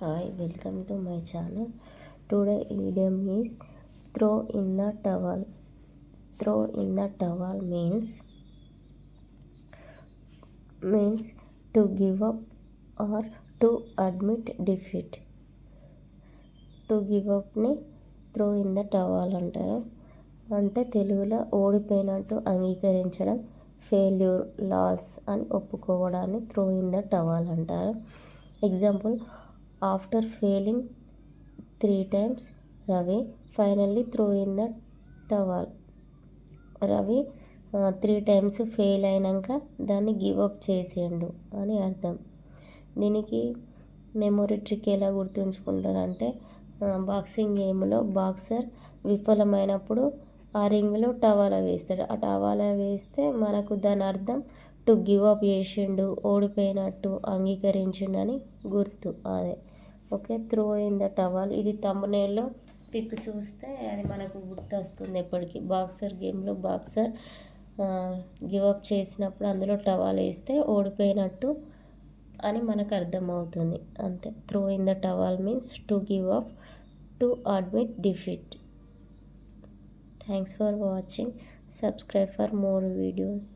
Hi welcome to my channel today idiom is throw in the towel throw in the towel means means to give up or to admit defeat to give అప్ని throw in the towel అంటారు. అంటే తెలుగులో ఓడిపోయినట్టు అంగీకరించడం failure loss అని ఒప్పుకోవడాన్ని throw in the towel అంటారు. Example after failing three times Ravi finally throw in the towel. Ravi three times fail అయినాక దాన్ని గివ్ అప్ చేసిండు అని అర్థం. దీనికి మెమొరీ ట్రిక్ ఎలా గుర్తుంచుకుంటారంటే బాక్సింగ్ గేమ్లో బాక్సర్ విఫలమైనప్పుడు ఆ రింగ్లో టవాలా వేస్తాడు. ఆ టవాలా వేస్తే మనకు దాని అర్థం టు గివ్ అప్ చేసిండు ఓడిపోయినట్టు అంగీకరించిండు అని గుర్తు. అదే. Okay throw in the towel. ఇది తమ్మునేల్లో పిక్ చూస్తే అది మనకు గుర్తొస్తుంది ఎప్పటికీ. బాక్సర్ గేమ్లో బాక్సర్ గివ్ అప్ చేసినప్పుడు అందులో టవాల్ వేస్తే ఓడిపోయినట్టు అని మనకు అర్థమవుతుంది. అంతే. Throw in the towel means to give up to admit defeat. Thanks for watching. Subscribe for more videos.